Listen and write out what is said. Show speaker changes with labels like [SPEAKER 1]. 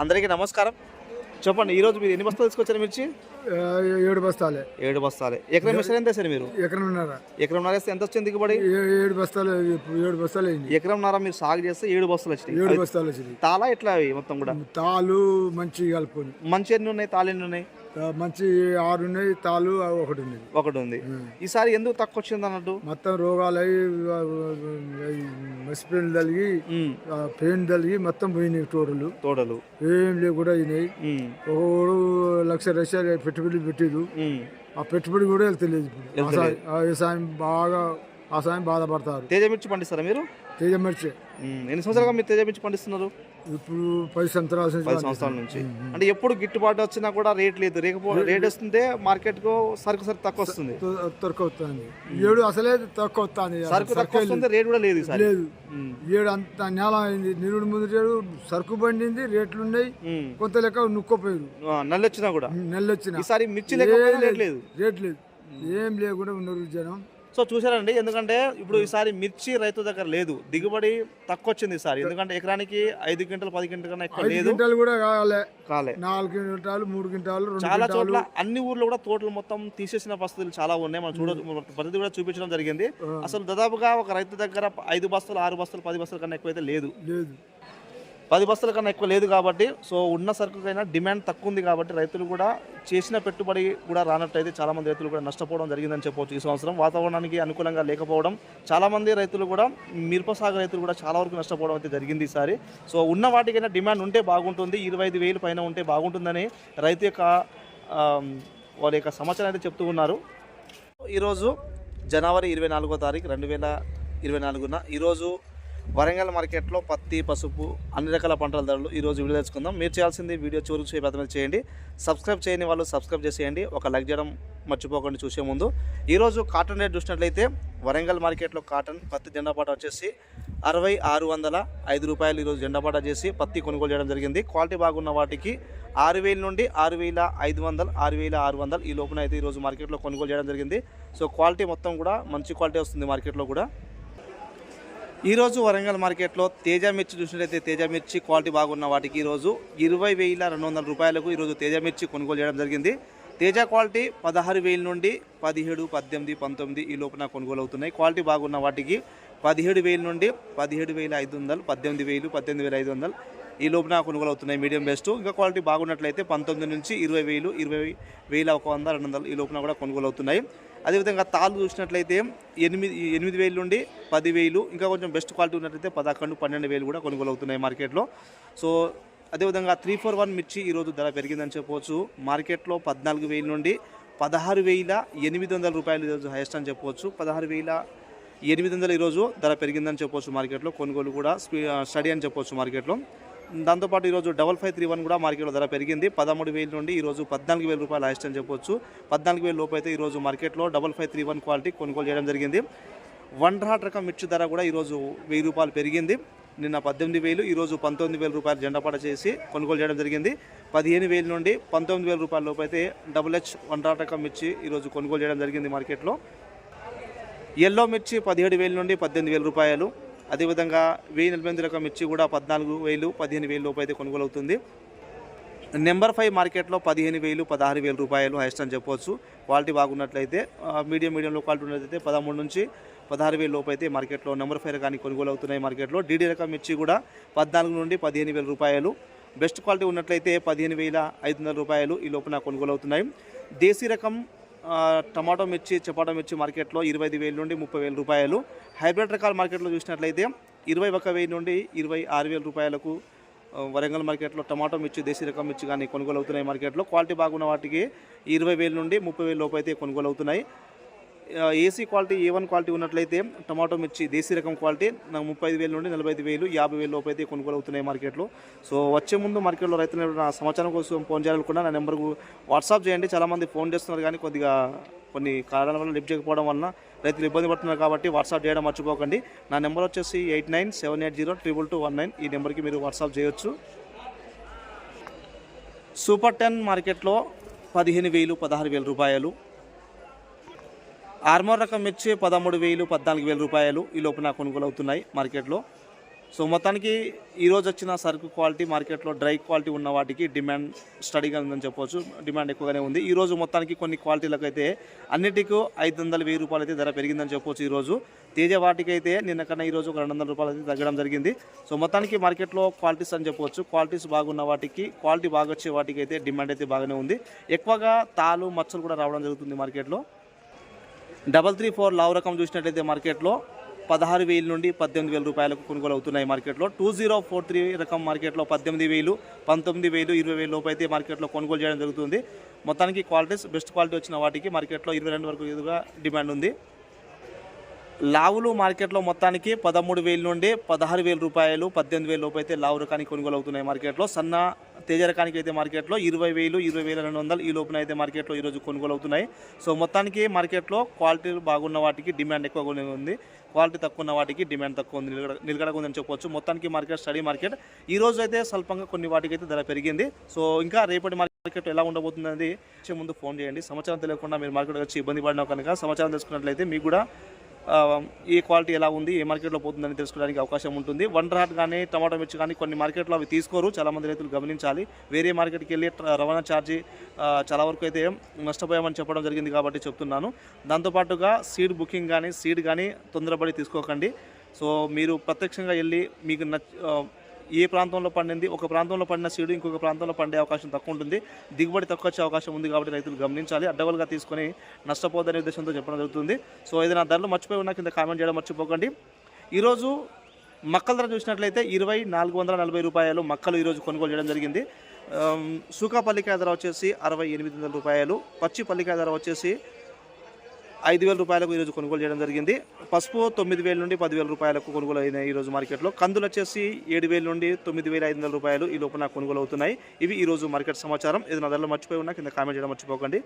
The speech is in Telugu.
[SPEAKER 1] అందరికీ నమస్కారం. చెప్పండి ఈరోజు మీరు ఎన్ని బస్తాలు తీసుకొచ్చారు మిర్చి?
[SPEAKER 2] ఏడు బస్తాలే.
[SPEAKER 1] ఏడు బస్తాలే. ఎకరం మిషన్ ఎంత వేసారు మీరు?
[SPEAKER 2] ఎకరన్నర.
[SPEAKER 1] ఎకరం వేస్తే ఎంత వచ్చింది దిగుబడి?
[SPEAKER 2] ఏడు బస్తాలు ఏడు బస్తాలు అయింది.
[SPEAKER 1] ఎకరం నర మీరు సాగు చేస్తే ఏడు బస్తాలు వచ్చినాయి.
[SPEAKER 2] ఏడు బస్తాలు వచ్చింది
[SPEAKER 1] తాళా ఎట్లా అవి మొత్తం కూడా?
[SPEAKER 2] తాలు మంచి కలుపుకొని.
[SPEAKER 1] మంచి ఎన్ని ఉన్నాయి తాళు ఎన్ని ఉన్నాయి?
[SPEAKER 2] మంచి ఆరు ఉన్నాయి తాలు ఒకటి ఉన్నది
[SPEAKER 1] ఒకటి ఉంది. ఈసారి ఎందుకు తక్కువ వచ్చింది అన్నట్టు?
[SPEAKER 2] మొత్తం రోగాలు అయి మసిపెయిన్ తలిగి పెయిన్ తలిగి మొత్తం పోయినాయి టోటలు.
[SPEAKER 1] తోటలు
[SPEAKER 2] ఏం లేకుండా అయినాయి. ఒకడు లక్ష లక్షలు పెట్టుబడి పెట్టిరు. ఆ పెట్టుబడి కూడా వెళ్తలేదు ఇప్పుడు. వ్యవసాయం బాగా ఆ సాయం బాధపడతారు.
[SPEAKER 1] తేజ మిర్చి పండిస్తారా మీరు?
[SPEAKER 2] తేజ మిర్చి.
[SPEAKER 1] ఎన్ని సంవత్సరాలుగా మీరు తేజ మిర్చి పండిస్తున్నారు?
[SPEAKER 2] ఇప్పుడు పది సంవత్సరాల
[SPEAKER 1] పది సంవత్సరాల నుంచి. అంటే ఎప్పుడు గిట్టుబాటు వచ్చినా కూడా రేట్ లేదు. రేకపో రేట్ వస్తుంటే మార్కెట్కు సరుకు సరుకు తక్కువ వస్తుంది.
[SPEAKER 2] తక్కువ వస్తుంది. ఏడు అసలే తక్కువ వస్తుంది.
[SPEAKER 1] సరుకు తక్కువ వస్తుంది రేట్ కూడా లేదు
[SPEAKER 2] లేదు. ఏడు అంత నేల అయింది నిరుడు ముందు సరుకు బండింది రేట్లు ఉన్నాయి. కొంత లెక్క నుక్కపోయారు.
[SPEAKER 1] ఆ, నల్లి వచ్చినా కూడా.
[SPEAKER 2] నెల్లు వచ్చిన
[SPEAKER 1] ఈసారి మిర్చి రేట్ లేదు.
[SPEAKER 2] రేట్ లేదు. ఏం లేకుండా ఉన్నారు జనం.
[SPEAKER 1] సో చూసారండి ఎందుకంటే ఇప్పుడు ఈసారి మిర్చి రైతు దగ్గర లేదు. దిగుబడి తక్కువ వచ్చింది ఈసారి. ఎందుకంటే ఎకరానికి ఐదు క్వింటల్ పది క్వింటల్ కన్నా ఎక్కువ లేదు.
[SPEAKER 2] కూడా కావాలి
[SPEAKER 1] కాలే.
[SPEAKER 2] నాలుగు క్వింటాలు మూడు క్వింటాలు
[SPEAKER 1] చాలా చోట్ల అన్ని ఊర్లో కూడా తోటలు మొత్తం తీసేసిన పరిస్థితులు చాలా ఉన్నాయి. మనం చూడ పద్ధతి కూడా చూపించడం జరిగింది. అసలు దాదాపుగా ఒక రైతు దగ్గర ఐదు బస్తాలు ఆరు బస్తాలు పది బస్తాల కన్నా ఎక్కువైతే లేదు.
[SPEAKER 2] లేదు.
[SPEAKER 1] పది బస్తాల కన్నా ఎక్కువ లేదు కాబట్టి సో ఉన్న సరుకుకైనా డిమాండ్ తక్కువ ఉంది కాబట్టి రైతులు కూడా చేసిన పెట్టుబడి కూడా రానట్టయితే చాలామంది రైతులు కూడా నష్టపోవడం జరిగిందని చెప్పవచ్చు ఈ సంవత్సరం. వాతావరణానికి అనుకూలంగా లేకపోవడం చాలామంది రైతులు కూడా మిరప సాగు రైతులు కూడా చాలా వరకు నష్టపోవడం అయితే జరిగింది ఈసారి. సో ఉన్న వాటికైనా డిమాండ్ ఉంటే బాగుంటుంది ఇరవై ఐదు వేలు పైన ఉంటే బాగుంటుందని రైతు యొక్క వారి వాళ్ళ యొక్క సమాచారం అయితే చెప్తూ ఉన్నారు. ఈరోజు జనవరి ఇరవై నాలుగో తారీఖు రెండు వేల ఇరవై నాలుగున ఈరోజు వరంగల్ మార్కెట్లో పత్తి పసుపు అన్ని రకాల పంటల ధరలు ఈరోజు వీడియో తెచ్చుకుందాం మీరు చేయాల్సింది వీడియో చివరికి చూసే ప్రయత్నం చేయండి. సబ్స్క్రైబ్ చేయని వాళ్ళు సబ్స్క్రైబ్ చేసేయండి. ఒక లైక్ చేయడం మర్చిపోకండి చూసే ముందు. ఈరోజు కాటన్ రేట్ చూసినట్లయితే వరంగల్ మార్కెట్లో కాటన్ పత్తి జెండాపాట వచ్చేసి అరవై ఆరు వందల ఐదు రూపాయలు ఈరోజు జెండాపాట చేసి పత్తి కొనుగోలు చేయడం జరిగింది. క్వాలిటీ బాగున్న వాటికి ఆరు వేల నుండి ఆరు వేల ఐదు వందలు ఆరు వేల ఆరు వందలు ఈ లోపున అయితే ఈరోజు మార్కెట్లో కొనుగోలు చేయడం జరిగింది. సో క్వాలిటీ మొత్తం కూడా మంచి క్వాలిటీ వస్తుంది మార్కెట్లో కూడా. ఈరోజు వరంగల్ మార్కెట్లో తేజ మిర్చి చూసినట్లయితే తేజ మిర్చి క్వాలిటీ బాగున్న వాటికి ఈరోజు ఇరవై వేల రెండు వందల రూపాయలకు ఈరోజు తేజ మిర్చి కొనుగోలు చేయడం జరిగింది. తేజ క్వాలిటీ పదహారు వేల నుండి పదిహేడు పద్దెనిమిది పంతొమ్మిది ఈ లోపున కొనుగోలు అవుతున్నాయి. క్వాలిటీ బాగున్న వాటికి పదిహేడు వేల నుండి పదిహేడు వేల ఐదు వందలు పద్దెనిమిది వేలు పద్దెనిమిది వేల ఐదు వందలు ఈ లోపున కొనుగోలు అవుతున్నాయి మీడియం బెస్ట్. ఇంకా క్వాలిటీ బాగున్నట్లయితే పంతొమ్మిది నుంచి ఇరవై వేలు ఇరవై వేల ఒక వంద రెండు వందలు ఈ లోపున కూడా కొనుగోలు అవుతున్నాయి. అదేవిధంగా తాళ్ళు చూసినట్లయితే ఎనిమిది ఎనిమిది వేలు నుండి పదివేలు ఇంకా కొంచెం బెస్ట్ క్వాలిటీ ఉన్నట్లయితే పదకొండు పన్నెండు వేలు కూడా కొనుగోలు అవుతున్నాయి మార్కెట్లో. సో అదేవిధంగా త్రీ ఫోర్ వన్ మిర్చి ఈరోజు ధర పెరిగిందని చెప్పవచ్చు మార్కెట్లో పద్నాలుగు వేల నుండి పదహారు వేల ఎనిమిది వందల రూపాయలు ఈరోజు హైయెస్ట్ అని చెప్పవచ్చు పదహారు వేల ఎనిమిది వందలు ఈరోజు ధర పెరిగిందని చెప్పవచ్చు మార్కెట్లో. కొనుగోలు కూడా స్టడీ అని చెప్పవచ్చు మార్కెట్లో. దాంతోపాటు ఈరోజు డబల్ ఫైవ్ త్రీ వన్ కూడా మార్కెట్లో ధర పెరిగింది. పదమూడు వేల నుండి ఈరోజు పద్నాలుగు వేల రూపాయలు హైస్ట్ అని చెప్పొచ్చు. పద్నాలుగు వేల లోపు అయితే ఈరోజు మార్కెట్లో double five three one quality కొనుగోలు చేయడం జరిగింది. వన్ హాట్ రకం మిర్చి ధర కూడా ఈరోజు వెయ్యి రూపాయలు పెరిగింది. నిన్న పద్దెనిమిది వేలు ఈరోజు పంతొమ్మిది వేల రూపాయలు జెండాపాట చేసి కొనుగోలు చేయడం జరిగింది. పదిహేను వేల నుండి పంతొమ్మిది వేల రూపాయల లోపు అయితే డబుల్ హెచ్ వన్ హాట్ రకం మిర్చి ఈరోజు కొనుగోలు చేయడం జరిగింది మార్కెట్లో. ఎల్లో మిర్చి పదిహేడు వేల నుండి పద్దెనిమిది వేల రూపాయలు అదేవిధంగా వెయ్యి నలభై ఎనిమిది రకం మిర్చి కూడా పద్నాలుగు వేలు పదిహేను వేలు లోపు అయితే కొనుగోలు అవుతుంది నెంబర్ ఫైవ్ మార్కెట్లో పదిహేను వేలు పదహారు వేల రూపాయలు హైస్ట్ అని చెప్పవచ్చు క్వాలిటీ బాగున్నట్లయితే మీడియం మీడియంలో క్వాలిటీ ఉన్నట్లయితే పదమూడు నుంచి పదహారు వేల లోపు అయితే మార్కెట్లో నెంబర్ ఫైవ్ కానీ కొనుగోలు అవుతున్నాయి మార్కెట్లో. డీడీ రకం మిర్చి కూడా పద్నాలుగు నుండి పదిహేను వేల రూపాయలు. బెస్ట్ క్వాలిటీ ఉన్నట్లయితే పదిహేను వేల ఐదు వందల రూపాయలు ఈ లోపున కొనుగోలు అవుతున్నాయి దేశీ రకం టమాటో మిర్చి చపాటో మిర్చి మార్కెట్లో ఇరవై ఐదు వేల నుండి ముప్పై వేల రూపాయలు. హైబ్రిడ్ రకాల మార్కెట్లో చూసినట్లయితే ఇరవై ఒక వెయ్యి నుండి ఇరవై ఆరు వేల రూపాయలకు వరంగల్ మార్కెట్లో టమాటో మిర్చి దేశీ రకం మిర్చి కానీ కొనుగోలు అవుతున్నాయి మార్కెట్లో. క్వాలిటీ బాగున్న వాటికి ఇరవై వేల నుండి ముప్పై వేల లోపు అయితే కొనుగోలు అవుతున్నాయి. AC quality A one quality ఉన్నట్లయితే టమాటో మిర్చి దేశీ రకం క్వాలిటీ నాకు ముప్పై ఐదు వేల నుండి నలభై ఐదు వేలు యాభై వేలు లోపు అయితే కొనుగోలు అవుతున్నాయి మార్కెట్లో. సో వచ్చే ముందు మార్కెట్లో రైతులు నా సమాచారం కోసం ఫోన్ చేయాలనుకున్నా నా నెంబర్కు వాట్సాప్ చేయండి. చాలామంది ఫోన్ చేస్తున్నారు కానీ కొద్దిగా కొన్ని కారణాల వల్ల లిఫ్ట్ చేయకపోవడం వలన రైతులు ఇబ్బంది పడుతున్నారు కాబట్టి వాట్సాప్ చేయడం మర్చిపోకండి. నా నెంబర్ వచ్చేసి eight nine seven eight zero triple two one nine. ఈ నెంబర్కి మీరు వాట్సాప్ చేయొచ్చు. సూపర్ టెన్ మార్కెట్లో పదిహేను వేలు పదహారు వేల రూపాయలు. ఆర్మోర్ రకం మిర్చి పదమూడు వేలు పద్నాలుగు వేల రూపాయలు ఈ లోపున కొనుగోలు అవుతున్నాయి మార్కెట్లో. సో మొత్తానికి ఈరోజు వచ్చిన సరుకు క్వాలిటీ మార్కెట్లో డ్రై క్వాలిటీ ఉన్న వాటికి డిమాండ్ స్టడీగా ఉందని చెప్పవచ్చు డిమాండ్ ఎక్కువగానే ఉంది. ఈరోజు మొత్తానికి కొన్ని క్వాలిటీలకు అయితే అన్నిటికీ ఐదు వందల వెయ్యి రూపాయలు అయితే ధర పెరిగిందని చెప్పవచ్చు ఈరోజు తేజ వాటికి అయితే నిన్న కన్నా ఈరోజు ఒక రెండు వందల రూపాయలు అయితే తగ్గడం జరిగింది. సో మొత్తానికి మార్కెట్లో క్వాలిటీస్ అని చెప్పవచ్చు క్వాలిటీస్ బాగున్న వాటికి క్వాలిటీ బాగా వచ్చే వాటికి అయితే డిమాండ్ అయితే బాగానే ఉంది. ఎక్కువగా తాలు మచ్చలు కూడా రావడం జరుగుతుంది మార్కెట్లో. డబల్ త్రీ ఫోర్ లావు రకం చూసినట్లయితే మార్కెట్లో పదహారు వేల నుండి పద్దెనిమిది వేల రూపాయలకు కొనుగోలు అవుతున్నాయి మార్కెట్లో. టూ జీరో ఫోర్ త్రీ రకం మార్కెట్లో పద్దెనిమిది వేలు పంతొమ్మిది వేలు ఇరవై వేల లోపు అయితే మార్కెట్లో కొనుగోలు చేయడం జరుగుతుంది. మొత్తానికి క్వాలిటీస్ బెస్ట్ క్వాలిటీ వచ్చిన వాటికి మార్కెట్లో ఇరవై రెండు వరకు ఇదిగా డిమాండ్ ఉంది. లావులు మార్కెట్లో మొత్తానికి పదమూడు వేల నుండి పదహారు వేల రూపాయలు పద్దెనిమిది వేల లోపు అయితే లావు రకానికి కొనుగోలు అవుతున్నాయి మార్కెట్లో. సన్న తేజ రకానికి అయితే మార్కెట్లో ఇరవై వేలు ఇరవై వేల రెండు వందలు ఈ లోపున అయితే మార్కెట్లో ఈరోజు కొనుగోలు అవుతున్నాయి. సో మొత్తానికి మార్కెట్లో క్వాలిటీ బాగున్న వాటికి డిమాండ్ ఎక్కువగా ఉంది. క్వాలిటీ తక్కువ ఉన్న వాటికి డిమాండ్ తక్కువ ఉంది. నిలకడ నిలకడగా ఉందని చెప్పొచ్చు. మొత్తానికి మార్కెట్ స్టడీ మార్కెట్. ఈ రోజు అయితే స్వల్పంగా కొన్ని వాటికి అయితే ధర పెరిగింది. సో ఇంకా రేపటి మార్కెట్ ఎలా ఉండబోతుంది అనేది ముందు ఫోన్ చేయండి. సమాచారం తెలియకుండా మీరు మార్కెట్ వచ్చి ఇబ్బంది పడినా కనుక సమాచారం తెలుసుకున్నట్లయితే మీకు కూడా ఏ క్వాలిటీ ఎలా ఉంది ఏ మార్కెట్లో పోతుందని తెలుసుకోవడానికి అవకాశం ఉంటుంది. వన్ హాట్ కానీ టమాటో మిర్చి కానీ కొన్ని మార్కెట్లో అవి తీసుకోరు చాలామంది రైతులు గమనించాలి. వేరే మార్కెట్కి వెళ్ళి రవాణా ఛార్జీ చాలా వరకు అయితే నష్టపోయామని చెప్పడం జరిగింది కాబట్టి చెప్తున్నాను. దాంతోపాటుగా సీడ్ బుకింగ్ కానీ సీడ్ కానీ తొందరపడి తీసుకోకండి. సో మీరు ప్రత్యక్షంగా వెళ్ళి మీకు నచ్చ ఏ ప్రాంతంలో పండింది? ఒక ప్రాంతంలో పండిన సీడు ఇంకొక ప్రాంతంలో పండే అవకాశం తక్కువ ఉంటుంది. దిగుబడి తక్కువ వచ్చే అవకాశం ఉంది కాబట్టి రైతులు గమనించాలి. అడ్డవలుగా తీసుకొని నష్టపోదనే ఉద్దేశంతో చెప్పడం జరుగుతుంది. సో ఏదైనా ధరలు మర్చిపోయి ఉన్న కింద కామెంట్ చేయడం మర్చిపోకండి. ఈరోజు మక్కల ధర చూసినట్లయితే ఇరవై నాలుగు వందల నలభై రూపాయలు మక్కలు ఈరోజు కొనుగోలు చేయడం జరిగింది. ఆమ్, సూకా పల్లికాయ ధర వచ్చేసి అరవై ఎనిమిది వందల రూపాయలు. పచ్చి పల్లికాయ ధర వచ్చేసి ఐదు వేల రూపాయలకు ఈరోజు కొనుగోలు చేయడం జరిగింది. పసుపు తొమ్మిది వేల నుండి పదివేల రూపాయలకు కొనుగోలు అయినాయి ఈరోజు మార్కెట్లో. కందులు వచ్చేసి ఏడు వేల నుండి తొమ్మిది వేల ఐదు వందల రూపాయలు ఈ లోపల కొనుగోలు అవుతున్నాయి. ఇవి ఈరోజు మార్కెట్ సమాచారం. ఏదైనా ధరలు మర్చిపోయి ఉన్నా కింద కామెంట్ చేయడం మర్చిపోకండి.